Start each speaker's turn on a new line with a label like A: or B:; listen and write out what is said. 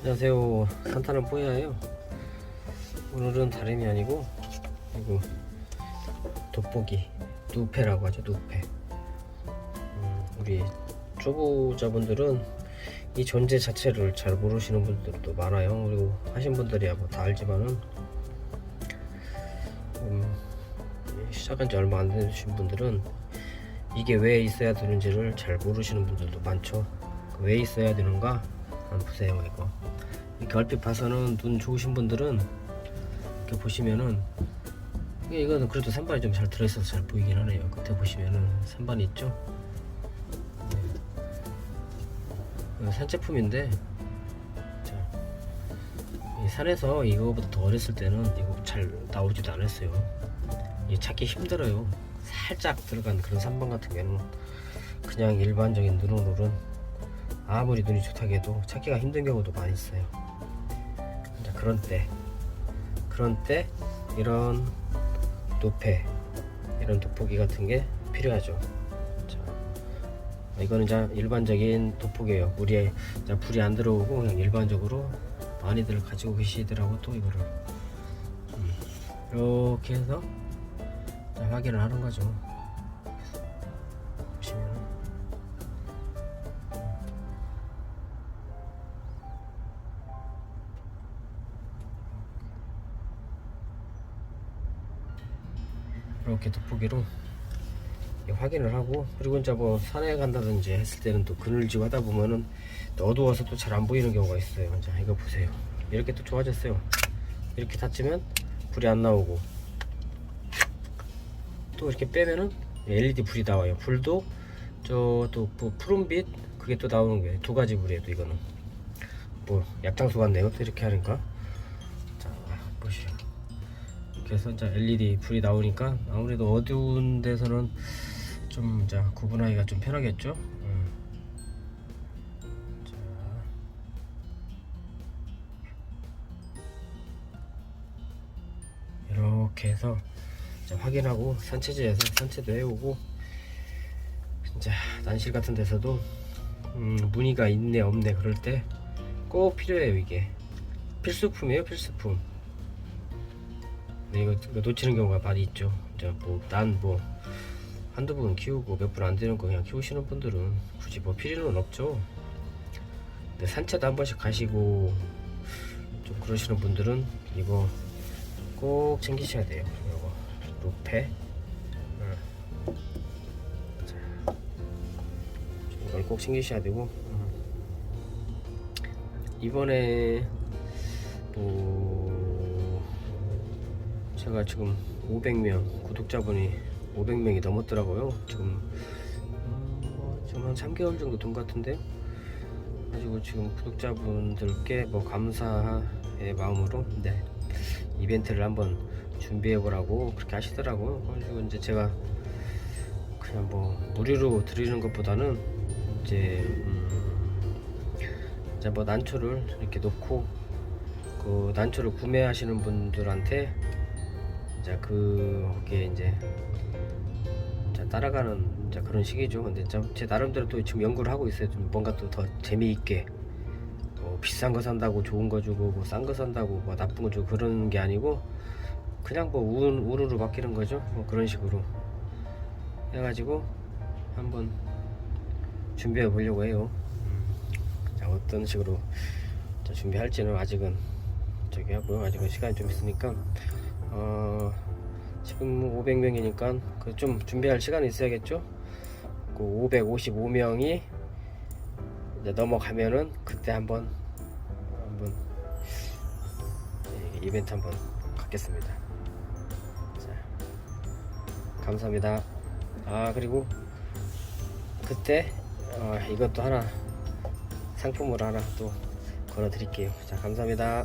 A: 안녕하세요. 산타는 뽀야예요. 오늘은 다름이 아니고 이거 돋보기 누페라고 하죠. 누페. 음, 우리 초보자분들은 이 존재 자체를 잘 모르시는 분들도 많아요. 그리고 하신 분들이야 뭐 다 알지만은 음, 시작한 지 얼마 안 되신 분들은 이게 왜 있어야 되는지를 잘 모르시는 분들도 많죠. 왜 있어야 되는가? 한번 보세요 이거. 얼핏 봐서는 눈 좋으신 분들은 이렇게 보시면은 이거는 그래도 산반이 좀 잘 들어있어서 잘 보이긴 하네요. 끝에 보시면은 산반이 있죠. 네. 자, 이 산에서 이거보다 더 어렸을 때는 이거 잘 나오지도 않았어요. 이 찾기 힘들어요. 살짝 들어간 그런 산반 같은 경우는 그냥 일반적인 눈으로는 아무리 눈이 좋다고 해도 찾기가 힘든 경우도 많이 있어요. 자, 그런 때, 그런 때 이런 노페, 이런 돋보기 같은 게 필요하죠. 자, 이거는 자 일반적인 돋보기예요. 물에 자, 불이 안 들어오고 그냥 일반적으로 많이들 가지고 계시더라고 또 이거를 음, 이렇게 해서 자, 확인을 하는 거죠. 이렇게 돋보기로 확인을 하고 그리고 이제 뭐 산에 간다든지 했을 때는 또 그늘지고 하다 보면은 또 어두워서 또 잘 안 보이는 경우가 있어요. 자 이거 보세요. 이렇게 또 좋아졌어요. 이렇게 닫히면 불이 안 나오고 또 이렇게 빼면은 LED 불이 나와요. 불도 저 또 뭐 푸른빛 그게 또 나오는 게두 가지 불이에요. 또 이거는 뭐 약장수 같네요. 또 이렇게 하니까. 그래서 이제 LED 불이 나오니까 아무래도 어두운 데서는 좀 이제 구분하기가 좀 편하겠죠. 음. 자. 이렇게 해서 이제 확인하고 산체지에서 산체도 해오고 진짜 난실 같은 데서도 음, 무늬가 있네 없네 그럴 때 꼭 필요해요 이게 필수품이에요 필수품 네, 이거, 이거 놓치는 경우가 많이 있죠. 이제 뭐, 난 뭐, 한두 분 키우고 몇 분 안 되는 거 그냥 키우시는 분들은 굳이 뭐 필요는 없죠. 근데 산책도 한 번씩 가시고 좀 그러시는 분들은 이거 꼭 챙기셔야 돼요. 이거 루페. 이걸 꼭 챙기셔야 되고, 음. 이번에 뭐, 제가 지금 500명 구독자분이 500명이 넘었더라고요. 지금 음, 뭐 지금 한 3개월 정도 된 것 같은데 가지고 지금 구독자분들께 뭐 감사의 마음으로 네 이벤트를 한번 준비해 보라고 그렇게 하시더라고요. 그래가지고 이제 제가 그냥 뭐 무료로 드리는 것보다는 이제 음, 이제 뭐 난초를 이렇게 놓고 그 난초를 구매하시는 분들한테 이제 그게 이제 자, 따라가는 이제 그런 식이죠. 근데 참제 나름대로 또 지금 연구를 하고 있어요. 좀 뭔가 또 더 재미있게 뭐 비싼 거 산다고 좋은 거 주고 뭐 싼 거 산다고 뭐 나쁜 거 주고 그런 게 아니고 그냥 뭐 운, 운으로 바뀌는 거죠. 뭐 그런 식으로 해가지고 한번 준비해 보려고 해요. 음, 자 어떤 식으로 자, 준비할지는 아직은 저기 하고요. 아직은 시간이 좀 있으니까 어, 지금 500명이니까 그 좀 준비할 시간이 있어야겠죠? 그 555명이 이제 넘어가면은 그때 한번 한번 이- 이벤트 한번 갖겠습니다. 자, 감사합니다. 아 그리고 그때 어, 이것도 하나 상품으로 하나 또 걸어드릴게요. 자 감사합니다.